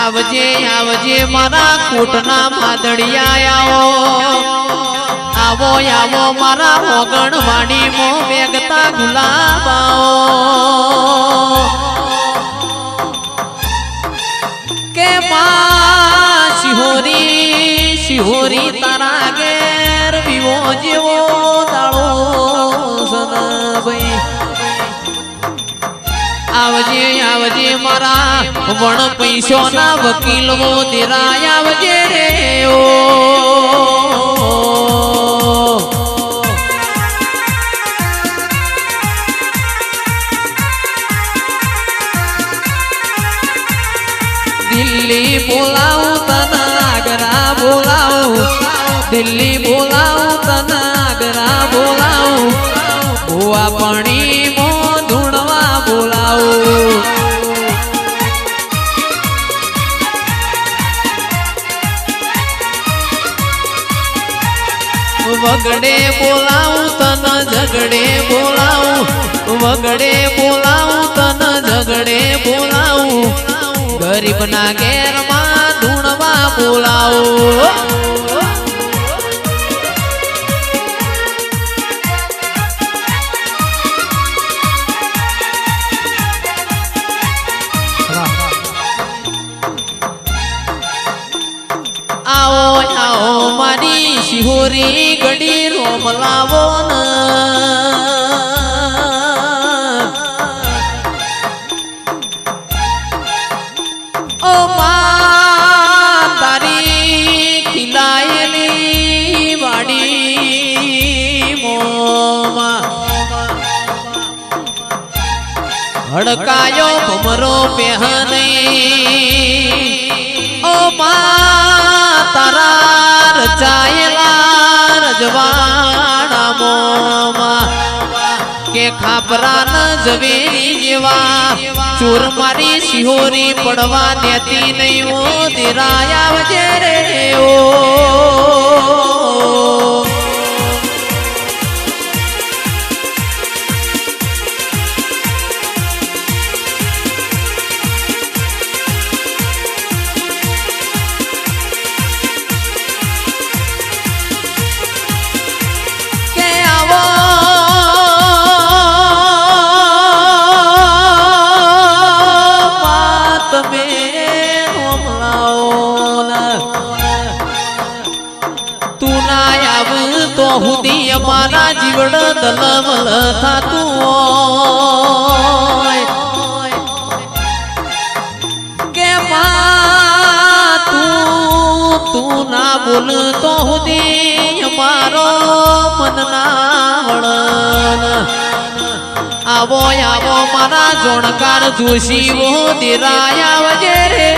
આવજે આવજે મારા કોટના માદડિયા આવો આવો આવો મારા ઓગણવાડી મો વેગતા ગુલાબાઓ. કે માં શિહોરી શિહોરી તારા ઘેર વિવો જેવો દાળો સદાભાઈ આવજે આવજે મારા વણ પૈસો ના વકીલ દેરાય આવજે રે, ઓ. દિલ્હી બોલાવું તને આગરા દિલ્હી બોલાવું તને આગરા બોલાવું. ભુવા પાણી વગડે બોલાવું તન ઝગડે બોલાવું. વગડે બોલાવું તન ઝગડે બોલાવું. ગરીબના ઘેરમાં ધૂણવા બોલાવું. આવો આવો મારી શિહોરી ગડી રોમ લાવો ઓ માં તારી ખીલાયેલી વાડી હડકાયો ભમરો પહેરી ઓ મા તારા રચાયેલા કે જવેરી જેવા. ચોર મારી સિહોરી પડવા દેતી નહીં ઓ દેરાયા વજે રે ઓ હુદી અમારા જીવડ દલમલ થતું હોય. કે તું તું ના બોલ તો હુદી અમારો મન ના આવો આવો, મારા જોણકાર જોશી, વો દિરાયા વજે રે